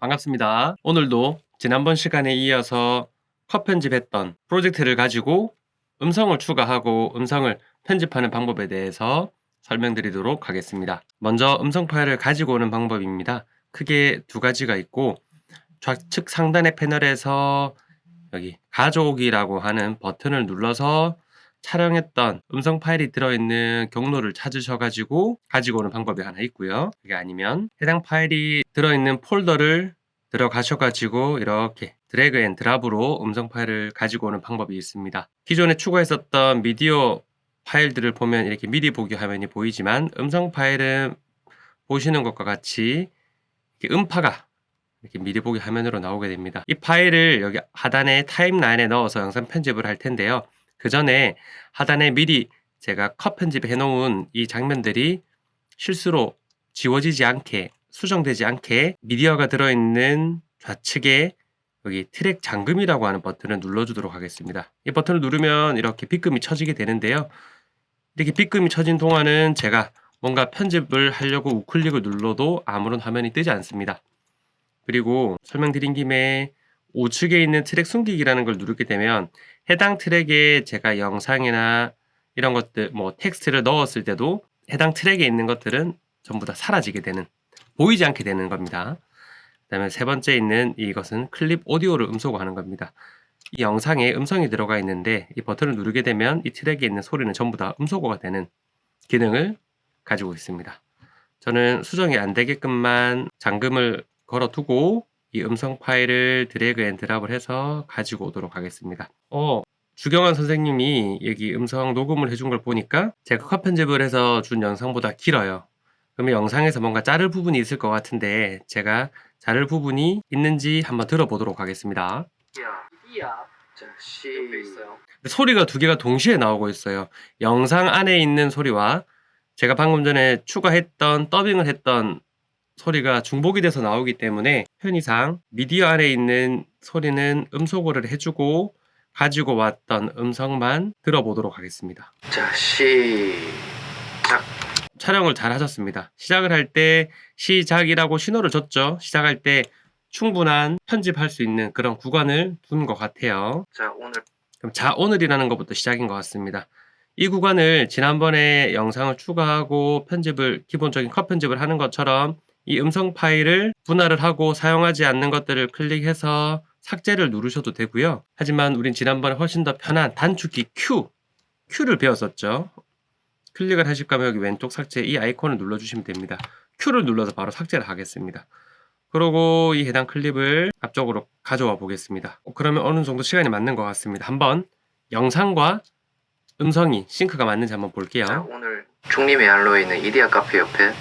반갑습니다. 오늘도 지난번 시간에 이어서 컷 편집했던 프로젝트를 가지고 음성을 추가하고 음성을 편집하는 방법에 대해서 설명드리도록 하겠습니다. 먼저 음성 파일을 가지고 오는 방법입니다. 크게 두 가지가 있고 좌측 상단의 패널에서 여기 가져오기라고 하는 버튼을 눌러서 촬영했던 음성 파일이 들어있는 경로를 찾으셔가지고 가지고 오는 방법이 하나 있고요. 그게 아니면 해당 파일이 들어있는 폴더를 들어가셔가지고 이렇게 드래그 앤 드랍으로 음성 파일을 가지고 오는 방법이 있습니다. 기존에 추가했었던 미디어 파일들을 보면 이렇게 미리 보기 화면이 보이지만 음성 파일은 보시는 것과 같이 이렇게 음파가 이렇게 미리 보기 화면으로 나오게 됩니다. 이 파일을 여기 하단에 타임라인에 넣어서 영상 편집을 할 텐데요. 그 전에 하단에 미리 제가 컷 편집해 놓은 이 장면들이 실수로 지워지지 않게 수정되지 않게 미디어가 들어있는 좌측에 여기 트랙 잠금이라고 하는 버튼을 눌러주도록 하겠습니다. 이 버튼을 누르면 이렇게 빗금이 쳐지게 되는데요. 이렇게 빗금이 쳐진 동안은 제가 뭔가 편집을 하려고 우클릭을 눌러도 아무런 화면이 뜨지 않습니다. 그리고 설명드린 김에 우측에 있는 트랙 숨기기라는 걸 누르게 되면 해당 트랙에 제가 영상이나 이런 것들 뭐 텍스트를 넣었을 때도 해당 트랙에 있는 것들은 전부 다 사라지게 되는 보이지 않게 되는 겁니다. 그다음에 세 번째 있는 이것은 클립 오디오를 음소거하는 겁니다. 이 영상에 음성이 들어가 있는데 이 버튼을 누르게 되면 이 트랙에 있는 소리는 전부 다 음소거가 되는 기능을 가지고 있습니다. 저는 수정이 안 되게끔만 잠금을 걸어두고 이 음성 파일을 드래그 앤 드랍을 해서 가지고 오도록 하겠습니다. 어, 주경환 선생님이 여기 음성 녹음을 해준 걸 보니까 제가 컷 편집을 해서 준 영상보다 길어요. 그러면 영상에서 뭔가 자를 부분이 있을 것 같은데 제가 자를 부분이 있는지 한번 들어보도록 하겠습니다. 소리가 두 개가 동시에 나오고 있어요. 영상 안에 있는 소리와 제가 방금 전에 추가했던 더빙을 했던 소리가 중복이 돼서 나오기 때문에 편의상 미디 어 안에 있는 소리는 음소거를 해주고 가지고 왔던 음성만 들어보도록 하겠습니다. 자, 시작. 촬영을 잘 하셨습니다. 시작을 할 때 시작이라고 신호를 줬죠. 시작할 때 충분한 편집할 수 있는 그런 구간을 둔 것 같아요. 자, 오늘 그럼 자 오늘이라는 것부터 시작인 것 같습니다. 이 구간을 지난번에 영상을 추가하고 편집을 기본적인 컷 편집을 하는 것처럼 이 음성 파일을 분할을 하고 사용하지 않는 것들을 클릭해서 삭제를 누르셔도 되고요. 하지만 우린 지난번에 훨씬 더 편한 단축키 Q, Q를 배웠었죠. 클릭을 하실 거면 여기 왼쪽 삭제 이 아이콘을 눌러주시면 됩니다. Q를 눌러서 바로 삭제를 하겠습니다. 그리고 이 해당 클립을 앞쪽으로 가져와 보겠습니다. 어, 그러면 어느 정도 시간이 맞는 것 같습니다. 한번 영상과 음성이 싱크가 맞는지 한번 자, 볼게요. 오늘 중림의 알로에 있는 이디야 카페 옆에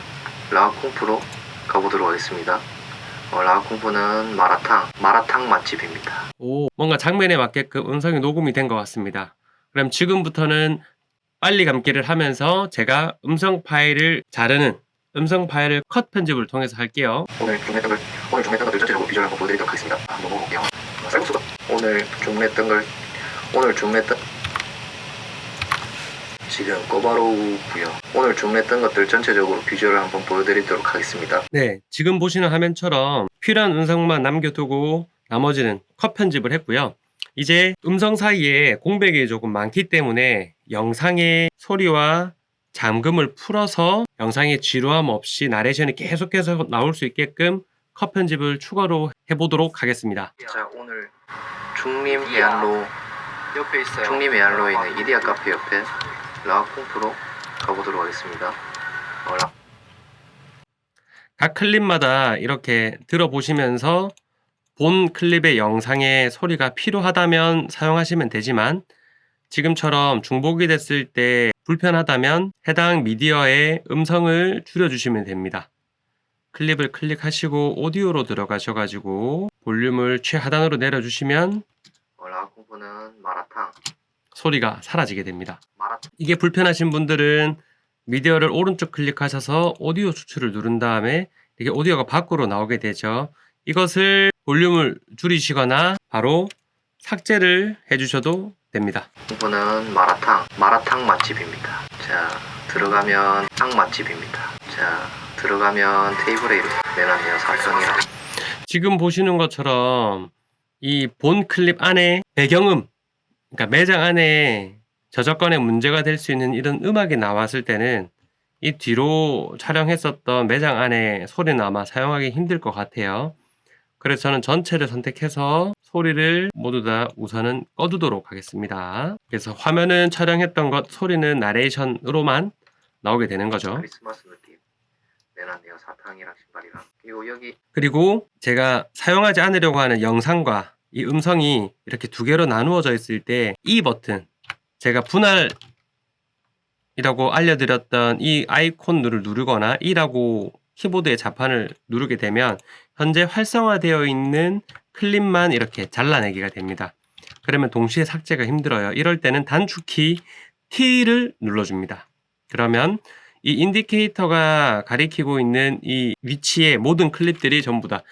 라콩프로 가보도록 하겠습니다. 어, 라콩프는 마라탕, 마라탕 맛집입니다. 오, 뭔가 장면에 맞게끔 음성이 녹음이 된 것 같습니다. 그럼 지금부터는 빨리 감기를 하면서 제가 음성 파일을 자르는 음성 파일을 컷 편집을 통해서 할게요. 오늘 중매뜬 걸 오늘 중매뜬 것들 전체적으로 비주얼 한번 보여드리도록 하겠습니다. 한번 먹어볼게요. 아, 쌀국수가 오늘 중매뜬 걸 오늘 중매뜬 지금 꼬바로우고요. 오늘 중매뜬 것들 전체적으로 비주얼을 한번 보여드리도록 하겠습니다. 네, 지금 보시는 화면처럼 필요한 음성만 남겨두고 나머지는 컷 편집을 했고요. 이제 음성 사이에 공백이 조금 많기 때문에 영상의 소리와 잠금을 풀어서 영상의 지루함 없이 나레이션이 계속해서 나올 수 있게끔 컷 편집을 추가로 해보도록 하겠습니다. 자 오늘 중림 해안로 옆에 있어요. 중림 해안로에 있는 이디야 카페 옆에 라콩프로 가보도록 하겠습니다. 어, 라- 각 클립마다 이렇게 들어보시면서 본 클립의 영상의 소리가 필요하다면 사용하시면 되지만 지금처럼 중복이 됐을 때 불편하다면 해당 미디어의 음성을 줄여주시면 됩니다. 클립을 클릭하시고 오디오로 들어가셔가지고 볼륨을 최하단으로 내려주시면 어, 라콩프는 마라탕 소리가 사라지게 됩니다. 이게 불편하신 분들은 미디어를 오른쪽 클릭하셔서 오디오 추출을 누른 다음에 이게 오디오가 밖으로 나오게 되죠. 이것을 볼륨을 줄이시거나 바로 삭제를 해주셔도 됩니다. 콩프는 마라탕 마라탕 맛집입니다. 자 들어가면 탕 맛집입니다. 자 들어가면 테이블에 이렇게 내놨네요 사탕이랑 지금 보시는 것처럼 이 본 클립 안에 배경음, 그러니까 매장 안에 저작권에 문제가 될 수 있는 이런 음악이 나왔을 때는 이 뒤로 촬영했었던 매장 안에 소리는 아마 사용하기 힘들 것 같아요. 그래서 저는 전체를 선택해서 소리를 모두 다 우선은 꺼두도록 하겠습니다. 그래서 화면은 촬영했던 것, 소리는 나레이션으로만 나오게 되는 거죠. 크리스마스 느낌 내놨네요. 사탕이랑 신발이랑. 그리고 여기 그리고 제가 사용하지 않으려고 하는 영상과 이 음성이 이렇게 두 개로 나누어져 있을 때 이 버튼 제가 분할이라고 알려드렸던 이 아이콘 을 누르거나 이라고 키보드의 자판을 누르게 되면 현재 활성화되어 있는 클립만 이렇게 잘라내기가 됩니다. 그러면 동시에 삭제가 힘들어요. 이럴 때는 단축키 T를 눌러줍니다. 그러면 이 인디케이터가 가리키고 있는 이 위치의 모든 클립들이 전부 다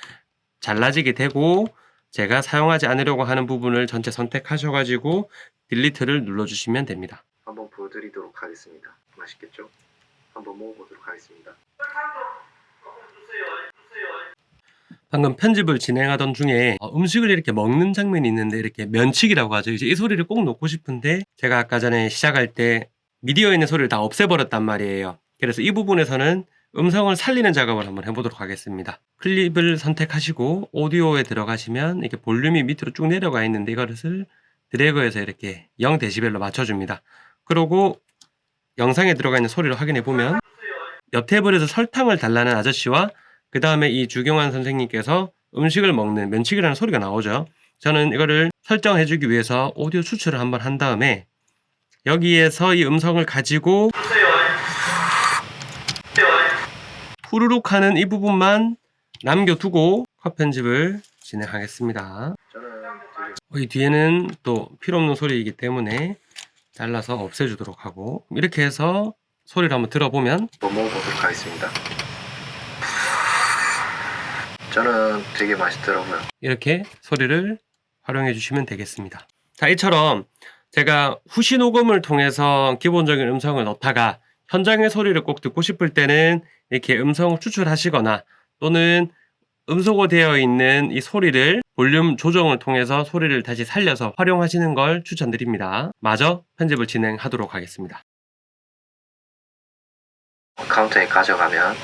잘라지게 되고 제가 사용하지 않으려고 하는 부분을 전체 선택하셔가지고 딜리트를 눌러주시면 됩니다. 한번 보여드리도록 하겠습니다. 맛있겠죠? 한번 먹어보도록 하겠습니다. 방금 편집을 진행하던 중에 어, 음식을 이렇게 먹는 장면이 있는데 이렇게 면치기라고 하죠. 이제 이 소리를 꼭 넣고 싶은데 제가 아까 전에 시작할 때 미디어에 있는 소리를 다 없애버렸단 말이에요. 그래서 이 부분에서는 음성을 살리는 작업을 한번 해보도록 하겠습니다. 클립을 선택하시고 오디오에 들어가시면 이렇게 볼륨이 밑으로 쭉 내려가 있는데 이것을 드래그해서 이렇게 0dB로 맞춰줍니다. 그리고 영상에 들어가 있는 소리를 확인해 보면 옆 테이블에서 설탕을 달라는 아저씨와 그 다음에 이 주경환 선생님께서 음식을 먹는 면치기라는 소리가 나오죠. 저는 이거를 설정해 주기 위해서 오디오 추출을 한번 한 다음에 여기에서 이 음성을 가지고 후루룩 하는 이 부분만 남겨두고 컷 편집을 진행하겠습니다. 이 뒤에는 또 필요 없는 소리이기 때문에 잘라서 없애주도록 하고 이렇게 해서 소리를 한번 들어보면 한번 먹어보도록 하겠습니다. 저는 되게 맛있더라고요. 이렇게 소리를 활용해 주시면 되겠습니다. 자, 이처럼 제가 후시 녹음을 통해서 기본적인 음성을 넣다가 현장의 소리를 꼭 듣고 싶을 때는 이렇게 음성을 추출하시거나 또는 음소거 되어 있는 이 소리를 볼륨 조정을 통해서 소리를 다시 살려서 활용하시는 걸 추천드립니다. 마저 편집을 진행하도록 하겠습니다. 카운터에 가져가면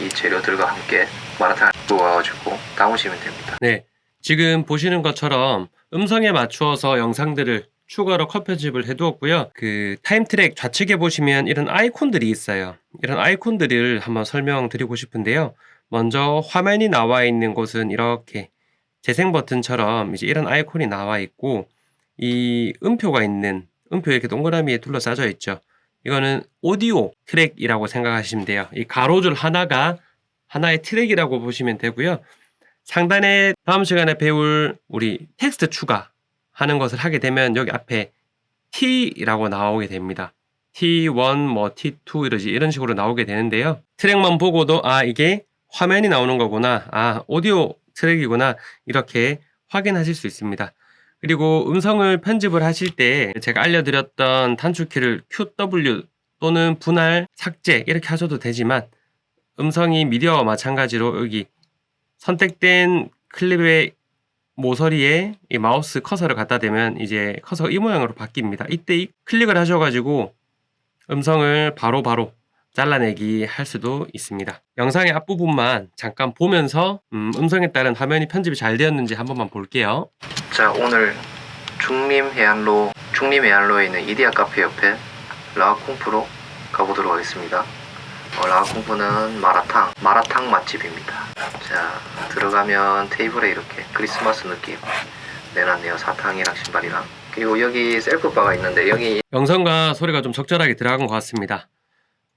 이 재료들과 함께 마라탕을 구워가지고 담으시면 됩니다. 네, 지금 보시는 것처럼 음성에 맞추어서 영상들을 추가로 컷 편집을 해두었고요. 그 타임 트랙 좌측에 보시면 이런 아이콘들이 있어요. 이런 아이콘들을 한번 설명드리고 싶은데요. 먼저 화면이 나와 있는 곳은 이렇게 재생 버튼처럼 이제 이런 아이콘이 나와 있고 이 음표가 있는 음표 이렇게 동그라미에 둘러싸져 있죠. 이거는 오디오 트랙이라고 생각하시면 돼요. 이 가로줄 하나가 하나의 트랙이라고 보시면 되고요. 상단에 다음 시간에 배울 우리 텍스트 추가 하는 것을 하게 되면 여기 앞에 T라고 나오게 됩니다. T1, 뭐 T2 이러지 이런 식으로 나오게 되는데요. 트랙만 보고도 아 이게 화면이 나오는 거구나, 아 오디오 트랙이구나 이렇게 확인하실 수 있습니다. 그리고 음성을 편집을 하실 때 제가 알려드렸던 단축키를 QW 또는 분할, 삭제 이렇게 하셔도 되지만 음성이 미디어와 마찬가지로 여기 선택된 클립의 모서리에 이 마우스 커서를 갖다 대면 이제 커서가 이 모양으로 바뀝니다. 이때 이 클릭을 하셔가지고 음성을 바로 바로 잘라내기 할 수도 있습니다. 영상의 앞부분만 잠깐 보면서 음, 음성에 따른 화면이 편집이 잘 되었는지 한 번만 볼게요. 자 오늘 중림 해안로 중림 해안로에 있는 이디야 카페 옆에 라콩프로 가보도록 하겠습니다. 어, 라콩프는 마라탕 마라탕 맛집입니다. 자 들어가면 테이블에 이렇게 크리스마스 느낌 내놨네요. 사탕이랑 신발이랑 그리고 여기 셀프바가 있는데 여기 영상과 소리가 좀 적절하게 들어간 것 같습니다.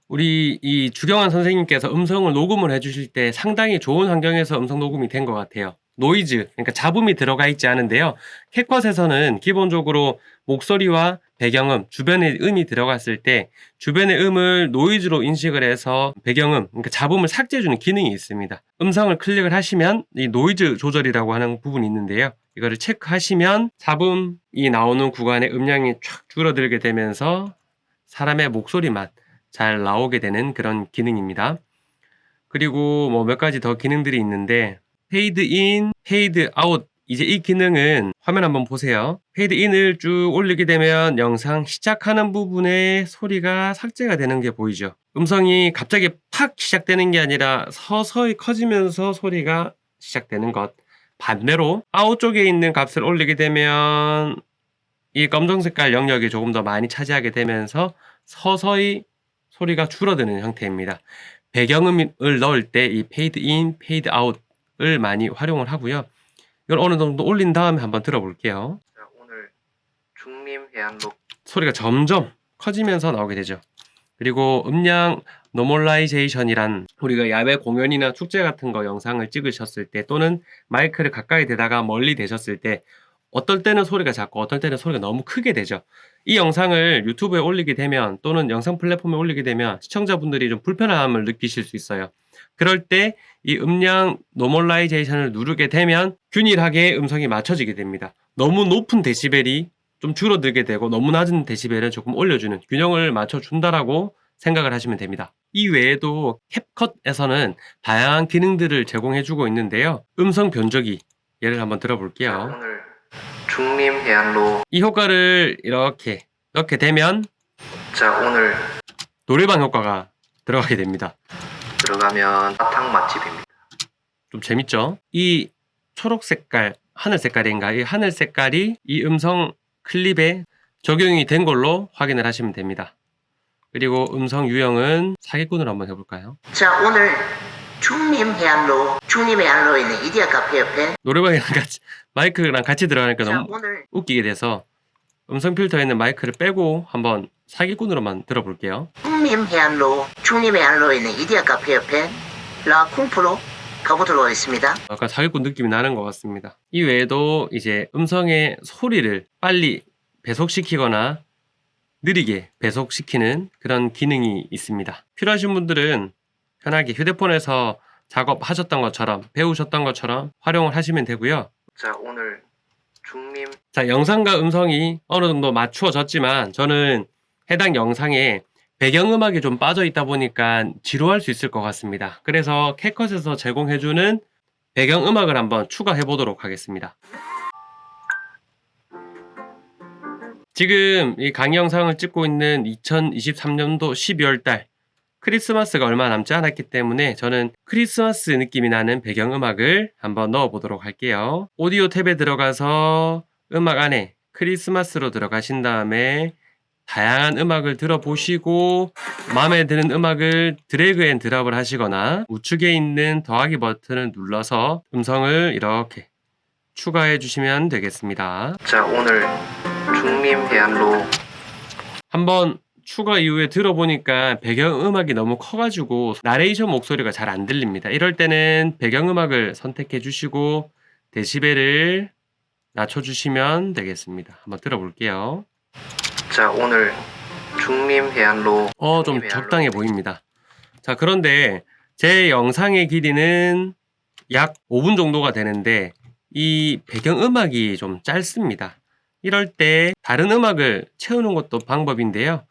우리 이 주경환 선생님께서 음성을 녹음을 해주실 때 상당히 좋은 환경에서 음성 녹음이 된 것 같아요. 노이즈, 그러니까 잡음이 들어가 있지 않은데요. 캣컷에서는 기본적으로 목소리와 배경음, 주변의 음이 들어갔을 때 주변의 음을 노이즈로 인식을 해서 배경음, 그러니까 잡음을 삭제해주는 기능이 있습니다. 음성을 클릭을 하시면 이 노이즈 조절이라고 하는 부분이 있는데요. 이거를 체크하시면 잡음이 나오는 구간의 음량이 쫙 줄어들게 되면서 사람의 목소리만 잘 나오게 되는 그런 기능입니다. 그리고 뭐 몇 가지 더 기능들이 있는데 페이드 인, 페이드 아웃. 이제 이 기능은 화면 한번 보세요. 페이드 인을 쭉 올리게 되면 영상 시작하는 부분에 소리가 삭제가 되는 게 보이죠. 음성이 갑자기 팍 시작되는 게 아니라 서서히 커지면서 소리가 시작되는 것. 반대로 아웃 쪽에 있는 값을 올리게 되면 이 검정 색깔 영역이 조금 더 많이 차지하게 되면서 서서히 소리가 줄어드는 형태입니다. 배경음을 넣을 때 이 페이드 인, 페이드 아웃을 많이 활용을 하고요. 이걸 어느 정도 올린 다음에 한번 들어볼게요. 자, 오늘 중림 해안로 소리가 점점 커지면서 나오게 되죠. 그리고 음량 노멀라이제이션이란 우리가 야외 공연이나 축제 같은 거 영상을 찍으셨을 때 또는 마이크를 가까이 대다가 멀리 대셨을 때 어떨 때는 소리가 작고 어떨 때는 소리가 너무 크게 되죠. 이 영상을 유튜브에 올리게 되면 또는 영상 플랫폼에 올리게 되면 시청자분들이 좀 불편함을 느끼실 수 있어요. 그럴 때 이 음량 노멀라이제이션을 누르게 되면 균일하게 음성이 맞춰지게 됩니다. 너무 높은 데시벨이 좀 줄어들게 되고 너무 낮은 데시벨은 조금 올려주는 균형을 맞춰준다라고 생각을 하시면 됩니다. 이 외에도 캡컷에서는 다양한 기능들을 제공해주고 있는데요. 음성 변조기 예를 한번 자, 들어볼게요. 오늘 중림 해안로 이 효과를 이렇게 넣게 되면 자, 오늘 노래방 효과가 들어가게 됩니다. 들어가면 사탕 맛집입니다. 좀 재밌죠? 이 초록 색깔, 하늘 색깔인가? 이 하늘 색깔이 이 음성 클립에 적용이 된 걸로 확인을 하시면 됩니다. 그리고 음성 유형은 사기꾼으로 한번 해볼까요? 자, 오늘 중림 해안로, 중림 해안로에 있는 이디야 카페 옆에 노래방이랑 같이 마이크랑 같이 들어가니까 자, 너무 오늘 웃기게 돼서 음성 필터에 있는 마이크를 빼고 한번 사기꾼으로만 들어볼게요. 중림 해안로, 중림 해안로에 있는 이디야 카페 옆에 라 쿵프로 가보도록 하겠습니다. 약간 사기꾼 느낌이 나는 것 같습니다. 이 외에도 이제 음성의 소리를 빨리 배속시키거나 느리게 배속시키는 그런 기능이 있습니다. 필요하신 분들은 편하게 휴대폰에서 작업하셨던 것처럼 배우셨던 것처럼 활용을 하시면 되고요. 자, 오늘 중림 자, 영상과 음성이 어느 정도 맞추어졌지만 저는 해당 영상에 배경음악이 좀 빠져 있다 보니까 지루할 수 있을 것 같습니다. 그래서 캣컷에서 제공해주는 배경음악을 한번 추가해 보도록 하겠습니다. 지금 이 강의 영상을 찍고 있는 2023년도 12월 달 크리스마스가 얼마 남지 않았기 때문에 저는 크리스마스 느낌이 나는 배경음악을 한번 넣어 보도록 할게요. 오디오 탭에 들어가서 음악 안에 크리스마스로 들어가신 다음에 다양한 음악을 들어보시고 마음에 드는 음악을 드래그 앤 드랍을 하시거나 우측에 있는 더하기 버튼을 눌러서 음성을 이렇게 추가해 주시면 되겠습니다. 자, 오늘 중림 해안로 한번 추가 이후에 들어보니까 배경음악이 너무 커가지고 나레이션 목소리가 잘 안 들립니다. 이럴 때는 배경음악을 선택해 주시고 데시벨을 낮춰주시면 되겠습니다. 한번 들어볼게요. 자, 오늘 중림 해안로 어, 좀 적당해. 보입니다. 자, 그런데 제 영상의 길이는 약 5분 정도가 되는데 이 배경음악이 좀 짧습니다. 이럴 때 다른 음악을 채우는 것도 방법인데요.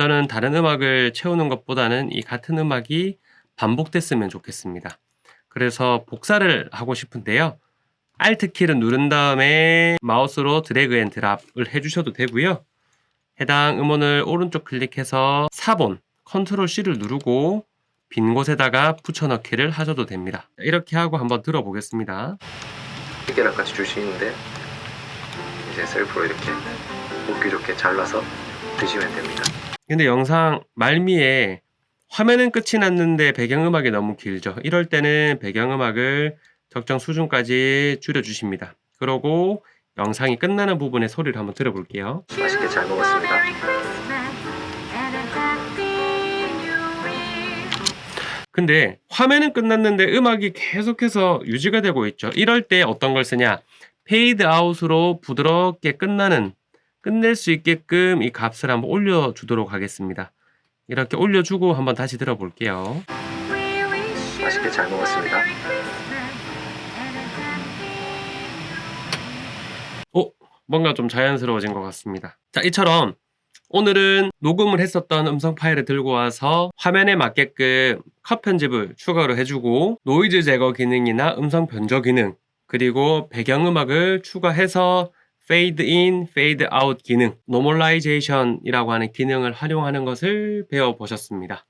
저는 다른 음악을 채우는 것보다는 이 같은 음악이 반복됐으면 좋겠습니다. 그래서 복사를 하고 싶은데요. Alt 키를 누른 다음에 마우스로 드래그 앤 드랍을 해주셔도 되고요. 해당 음원을 오른쪽 클릭해서 4번 컨트롤 C를 누르고 빈 곳에다가 붙여넣기를 하셔도 됩니다. 이렇게 하고 한번 들어보겠습니다. 찌개랑같이 줄 수 있는데 이제 셀프로 이렇게 먹기 좋게 잘라서 드시면 됩니다. 근데 영상 말미에 화면은 끝이 났는데 배경음악이 너무 길죠. 이럴 때는 배경음악을 적정 수준까지 줄여주십니다. 그러고 영상이 끝나는 부분의 소리를 한번 들어볼게요. 맛있게 잘 먹었습니다. 근데 화면은 끝났는데 음악이 계속해서 유지가 되고 있죠. 이럴 때 어떤 걸 쓰냐? 페이드 아웃으로 부드럽게 끝나는 끝낼 수 있게끔 이 값을 한번 올려주도록 하겠습니다. 이렇게 올려주고 한번 다시 들어볼게요. 맛있게 잘 먹었습니다. 어, 뭔가 좀 자연스러워진 것 같습니다. 자, 이처럼 오늘은 녹음을 했었던 음성 파일을 들고 와서 화면에 맞게끔 컷 편집을 추가로 해주고 노이즈 제거 기능이나 음성 변조 기능 그리고 배경음악을 추가해서 페이드 인, 페이드 아웃 기능, 노멀라이제이션이라고 하는 기능을 활용하는 것을 배워보셨습니다.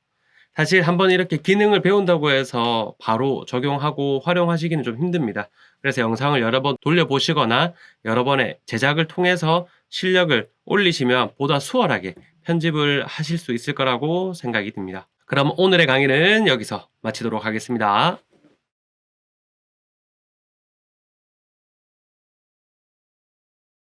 사실 한번 이렇게 기능을 배운다고 해서 바로 적용하고 활용하시기는 좀 힘듭니다. 그래서 영상을 여러 번 돌려보시거나 여러 번의 제작을 통해서 실력을 올리시면 보다 수월하게 편집을 하실 수 있을 거라고 생각이 듭니다. 그럼 오늘의 강의는 여기서 마치도록 하겠습니다.